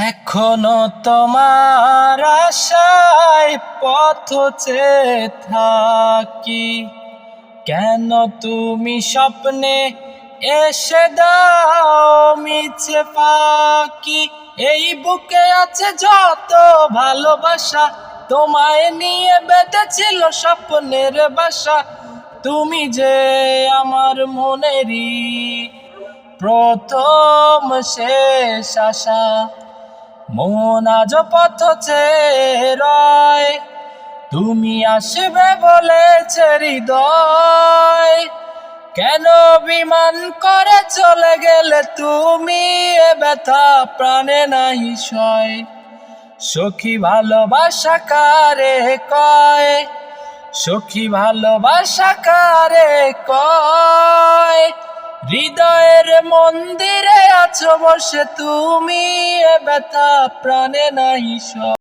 এখনও তোমার আশায় পথ থাকি। কেন তুমি স্বপ্নে এসে দাও মিছে ফাঁকি? এই বুকে আছে যত ভালোবাসা, তোমায় নিয়ে বেঁধেছিল স্বপ্নের বাসা। তুমি যে আমার মনেরই প্রথম শেষ আশা। মন আজ পথ রয়। তুমি আসবে বলেছে হৃদয়। কেন বিমান করে চলে গেলে তুমি এ ব্যথা প্রাণে নাহি সয়। সখী ভালোবাসা কারে কয়? সখী ভালোবাসা কারে কয়? হৃদয়ের মন্দিরে আছো বসে তুমি এ ব্যথা প্রাণে নাই